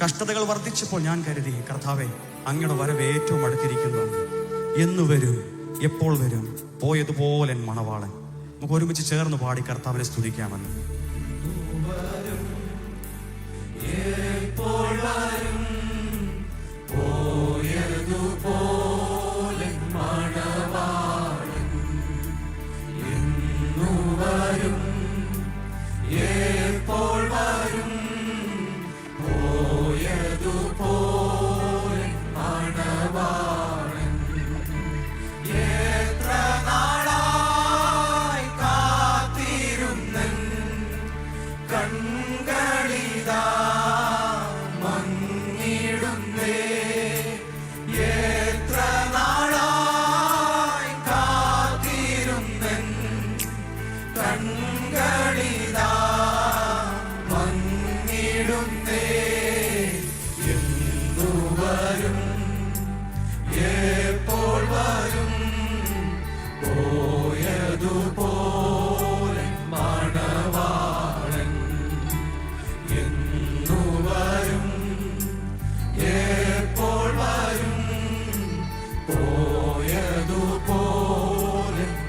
കഷ്ടതകൾ വർദ്ധിച്ചപ്പോൾ ഞാൻ കരുതി കർത്താവെ അങ്ങയുടെ വരവ് ഏറ്റവും അടുത്തിരിക്കുന്നു എന്നു. വരും എപ്പോൾ വരും? പോയതുപോലെ മണവാളൻ. നമുക്ക് ഒരുമിച്ച് ചേർന്ന് പാടി കർത്താവിനെ സ്തുതിക്കാമെന്ന്. പോയതുപോലെ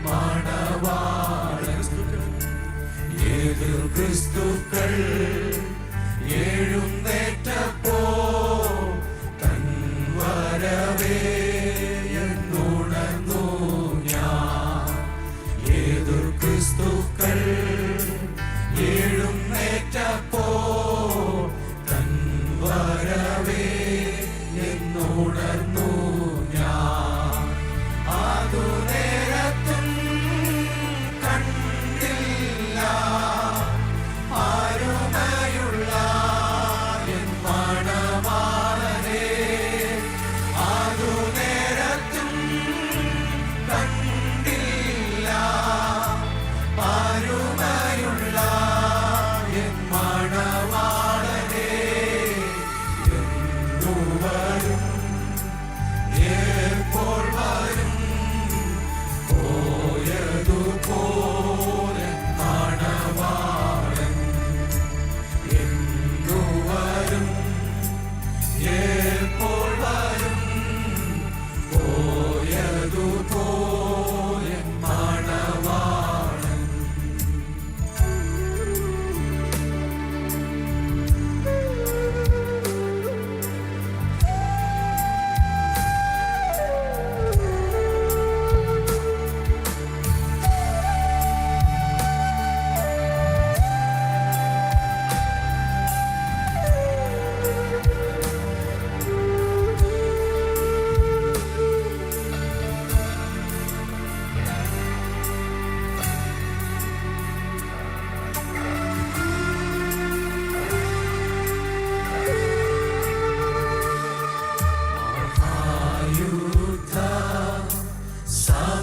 മണവാളൻ എതിർ ക്രിസ്തുക്കൾ എഴുന്നേറ്റപ്പോ തൻ വരവേ എന്നുണർന്നു ഞാൻ. എതിർ ക്രിസ്തുക്കൾ എഴുന്നേറ്റപ്പോ തൻ വരവേ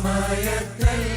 സമയത്തിൽ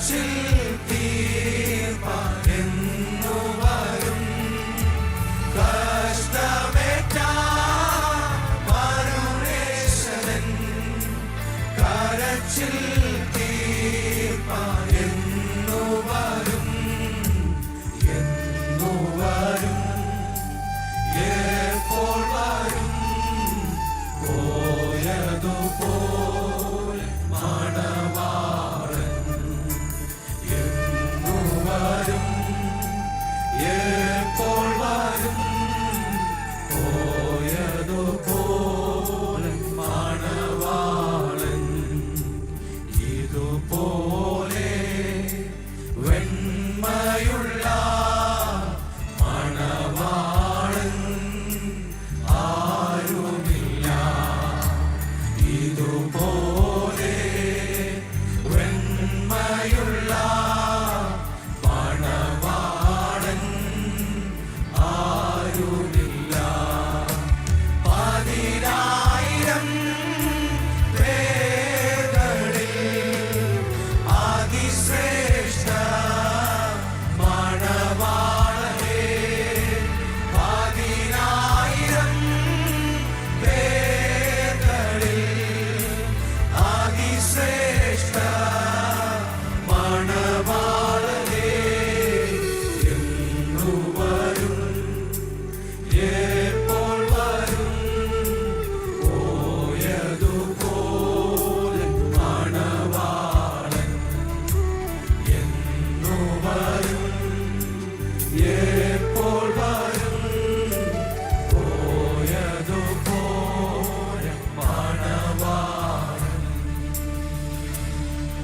See.